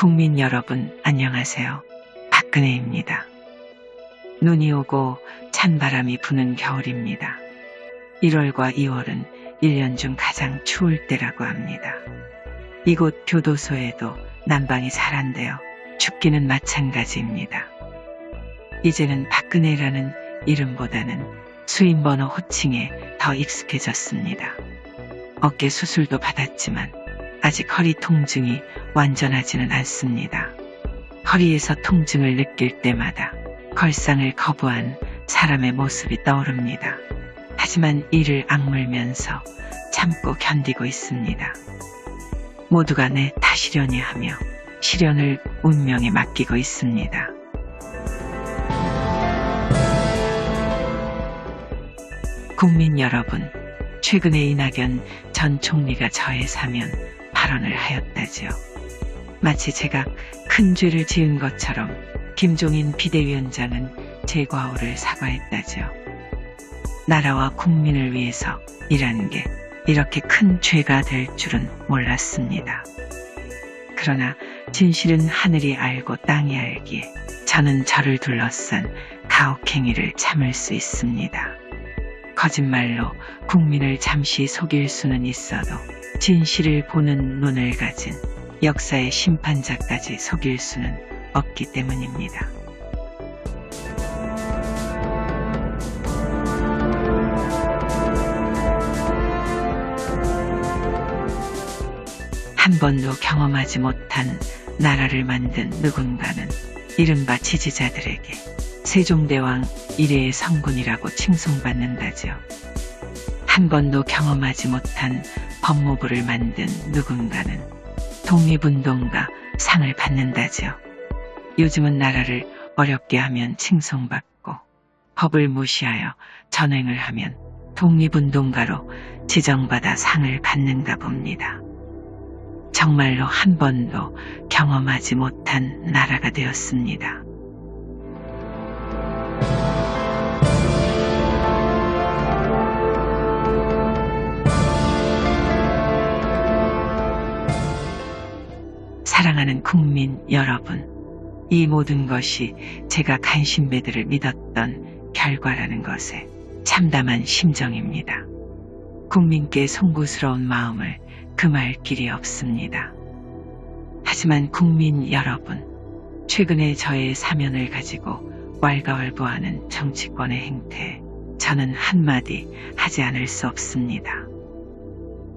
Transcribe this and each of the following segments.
국민 여러분, 안녕하세요. 박근혜입니다. 눈이 오고 찬 바람이 부는 겨울입니다. 1월과 2월은 1년 중 가장 추울 때라고 합니다. 이곳 교도소에도 난방이 잘안 돼요. 춥기는 마찬가지입니다. 이제는 박근혜라는 이름보다는 수임번호 호칭에 더 익숙해졌습니다. 어깨 수술도 받았지만 아직 허리 통증이 완전하지는 않습니다. 허리에서 통증을 느낄 때마다 걸상을 거부한 사람의 모습이 떠오릅니다. 하지만 이를 악물면서 참고 견디고 있습니다. 모두가 내 탓이려니 하며 시련을 운명에 맡기고 있습니다. 국민 여러분, 최근에 이낙연 전 총리가 저의 사면 발언을 하였다지요. 마치 제가 큰 죄를 지은 것처럼 김종인 비대위원장은 제 과오를 사과했다지요. 나라와 국민을 위해서 일하는 게 이렇게 큰 죄가 될 줄은 몰랐습니다. 그러나 진실은 하늘이 알고 땅이 알기에 저는 저를 둘러싼 가혹행위를 참을 수 있습니다. 거짓말로 국민을 잠시 속일 수는 있어도 진실을 보는 눈을 가진 역사의 심판자까지 속일 수는 없기 때문입니다. 한 번도 경험하지 못한 나라를 만든 누군가는 이른바 지지자들에게 세종대왕 이래의 성군이라고 칭송받는다죠. 한 번도 경험하지 못한 법무부를 만든 누군가는 독립운동가 상을 받는다죠. 요즘은 나라를 어렵게 하면 칭송받고 법을 무시하여 전횡을 하면 독립운동가로 지정받아 상을 받는가 봅니다. 정말로 한 번도 경험하지 못한 나라가 되었습니다. 사랑하는 국민 여러분, 이 모든 것이 제가 간신배들을 믿었던 결과라는 것에 참담한 심정입니다. 국민께 송구스러운 마음을 금할 길이 없습니다. 하지만 국민 여러분, 최근에 저의 사면을 가지고 왈가왈부하는 정치권의 행태에 저는 한마디 하지 않을 수 없습니다.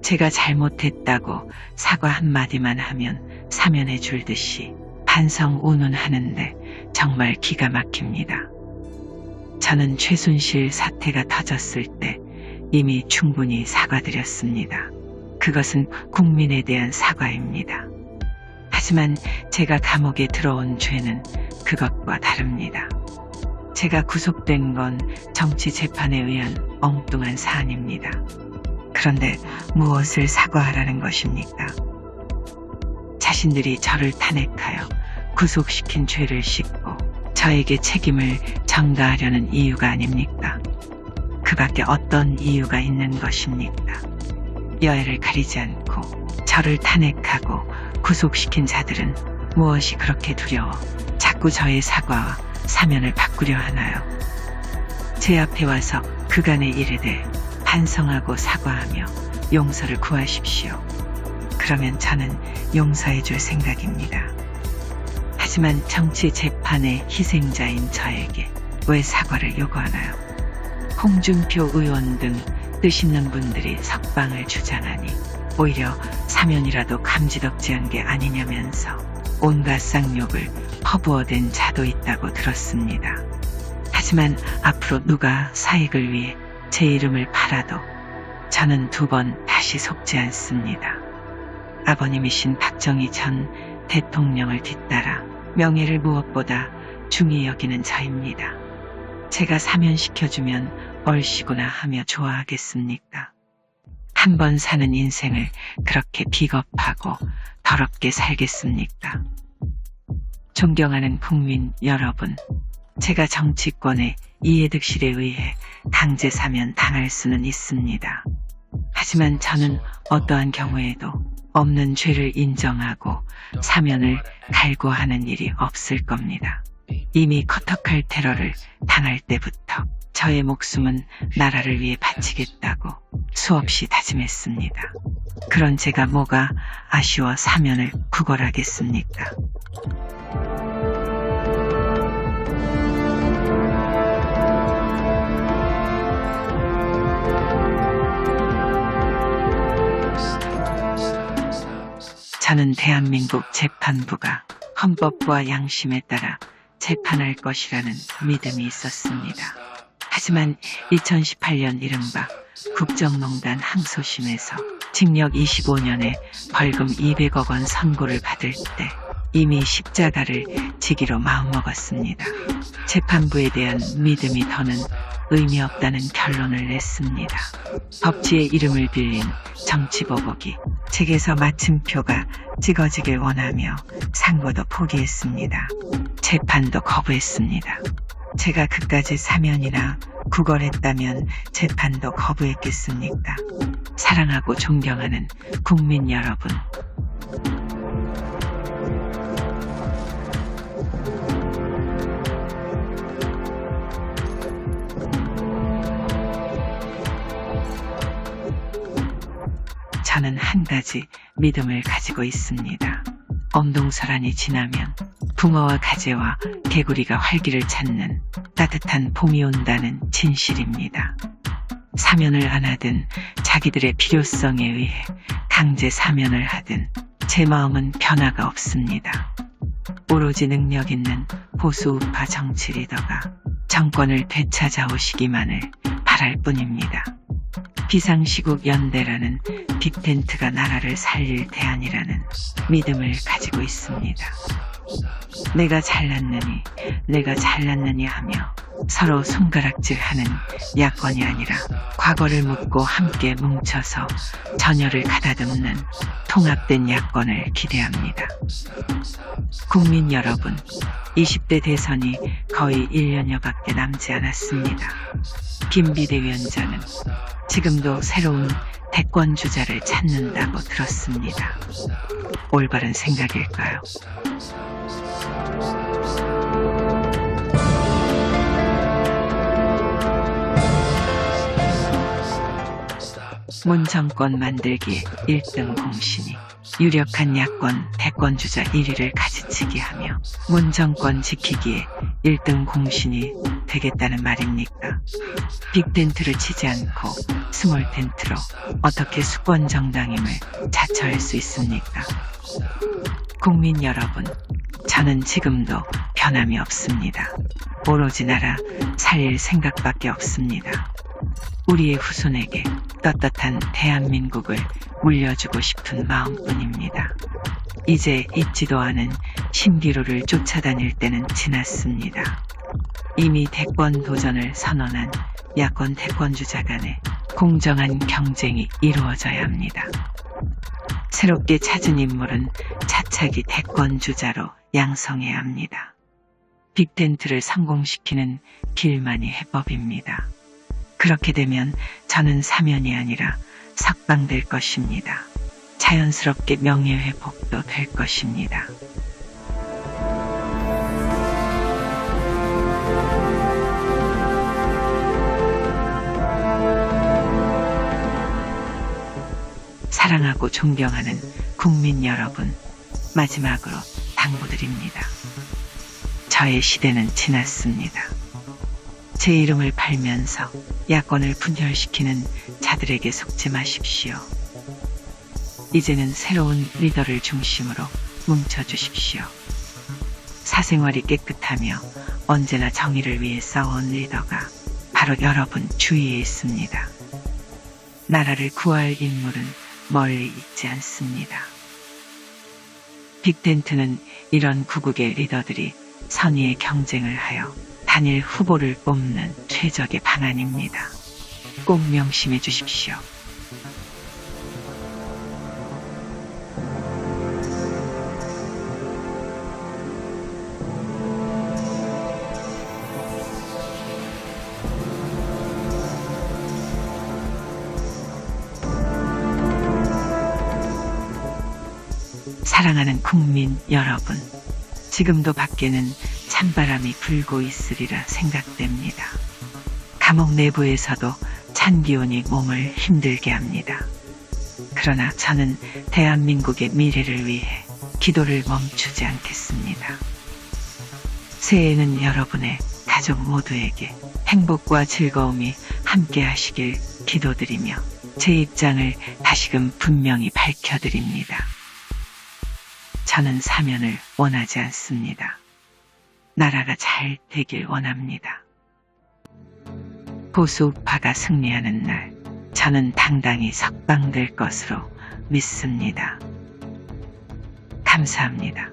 제가 잘못했다고 사과 한마디만 하면 사면해 줄 듯이 반성 운운하는데 정말 기가 막힙니다. 저는 최순실 사태가 터졌을 때 이미 충분히 사과드렸습니다. 그것은 국민에 대한 사과입니다. 하지만 제가 감옥에 들어온 죄는 그것과 다릅니다. 제가 구속된 건 정치 재판에 의한 엉뚱한 사안입니다. 그런데 무엇을 사과하라는 것입니까? 자신들이 저를 탄핵하여 구속시킨 죄를 씻고 저에게 책임을 전가하려는 이유가 아닙니까? 그 밖에 어떤 이유가 있는 것입니까? 여애를 가리지 않고 저를 탄핵하고 구속시킨 자들은 무엇이 그렇게 두려워 자꾸 저의 사과와 사면을 바꾸려 하나요? 제 앞에 와서 그간의 이르되 반성하고 사과하며 용서를 구하십시오. 그러면 저는 용서해 줄 생각입니다. 하지만 정치 재판의 희생자인 저에게 왜 사과를 요구하나요? 홍준표 의원 등 뜻있는 분들이 석방을 주장하니 오히려 사면이라도 감지덕지한 게 아니냐면서 온갖 쌍욕을 허부어댄 자도 있다고 들었습니다. 하지만 앞으로 누가 사익을 위해 제 이름을 팔아도 저는 두 번 다시 속지 않습니다. 아버님이신 박정희 전 대통령을 뒤따라 명예를 무엇보다 중히 여기는 저입니다. 제가 사면시켜주면 얼씨구나 하며 좋아하겠습니까? 한 번 사는 인생을 그렇게 비겁하고 더럽게 살겠습니까? 존경하는 국민 여러분, 제가 정치권의 이해득실에 의해 강제 사면 당할 수는 있습니다. 하지만 저는 어떠한 경우에도 없는 죄를 인정하고 사면을 갈구하는 일이 없을 겁니다. 이미 커터칼 테러를 당할 때부터 저의 목숨은 나라를 위해 바치겠다고 수없이 다짐했습니다. 그런 제가 뭐가 아쉬워 사면을 구걸하겠습니까? 저는 대한민국 재판부가 헌법과 양심에 따라 재판할 것이라는 믿음이 있었습니다. 하지만 2018년 이른바 국정농단 항소심에서 징역 25년에 벌금 200억 원 선고를 받을 때 이미 십자가를 지기로 마음먹었습니다. 재판부에 대한 믿음이 더는 의미 없다는 결론을 냈습니다. 법치의 이름을 빌린 정치보복이 책에서 마침표가 찍어지길 원하며 상고도 포기했습니다. 재판도 거부했습니다. 제가 그까지 사면이나 구걸했다면 재판도 거부했겠습니까? 사랑하고 존경하는 국민 여러분. 저는 한 가지 믿음을 가지고 있습니다. 엄동설한이 지나면 붕어와 가재와 개구리가 활기를 찾는 따뜻한 봄이 온다는 진실입니다. 사면을 안 하든 자기들의 필요성에 의해 강제 사면을 하든 제 마음은 변화가 없습니다. 오로지 능력 있는 보수 우파 정치 리더가 정권을 되찾아오시기만을 바랄 뿐입니다. 비상시국 연대라는 빅텐트가 나라를 살릴 대안이라는 믿음을 가지고 있습니다. 내가 잘났느니, 내가 잘났느니 하며 서로 손가락질 하는 야권이 아니라 과거를 묻고 함께 뭉쳐서 전열을 가다듬는 통합된 야권을 기대합니다. 국민 여러분, 20대 대선이 거의 1년여밖에 남지 않았습니다. 김 비대위원장은 지금도 새로운 대권 주자를 찾는다고 들었습니다. 올바른 생각일까요? 문정권 만들기 1등 공신이 유력한 야권 대권 주자 1위를 가지치기 하며 문정권 지키기에 1등 공신이 되겠다는 말입니까? 빅 텐트를 치지 않고 스몰 텐트로 어떻게 수권 정당임을 자처할 수 있습니까? 국민 여러분, 저는 지금도 변함이 없습니다. 오로지 나라 살릴 생각밖에 없습니다. 우리의 후손에게 떳떳한 대한민국을 물려주고 싶은 마음뿐입니다. 이제 잊지도 않은 신기루를 쫓아다닐 때는 지났습니다. 이미 대권 도전을 선언한 야권 대권주자 간의 공정한 경쟁이 이루어져야 합니다. 새롭게 찾은 인물은 차차기 대권주자로 양성해야 합니다. 빅텐트를 성공시키는 길만이 해법입니다. 그렇게 되면 저는 사면이 아니라 석방될 것입니다. 자연스럽게 명예회복도 될 것입니다. 사랑하고 존경하는 국민 여러분, 마지막으로 당부드립니다. 저의 시대는 지났습니다. 제 이름을 팔면서 야권을 분열시키는 자들에게 속지 마십시오. 이제는 새로운 리더를 중심으로 뭉쳐주십시오. 사생활이 깨끗하며 언제나 정의를 위해 싸워온 리더가 바로 여러분 주위에 있습니다. 나라를 구할 인물은 멀리 있지 않습니다. 빅텐트는 이런 구국의 리더들이 선의의 경쟁을 하여 단일 후보를 뽑는 최적의 방안입니다. 꼭 명심해 주십시오. 사랑하는 국민 여러분, 지금도 밖에는 찬바람이 불고 있으리라 생각됩니다. 감옥 내부에서도 찬 기온이 몸을 힘들게 합니다. 그러나 저는 대한민국의 미래를 위해 기도를 멈추지 않겠습니다. 새해에는 여러분의 가족 모두에게 행복과 즐거움이 함께 하시길 기도드리며 제 입장을 다시금 분명히 밝혀드립니다. 저는 사면을 원하지 않습니다. 나라가 잘 되길 원합니다. 보수 우파가 승리하는 날, 저는 당당히 석방될 것으로 믿습니다. 감사합니다.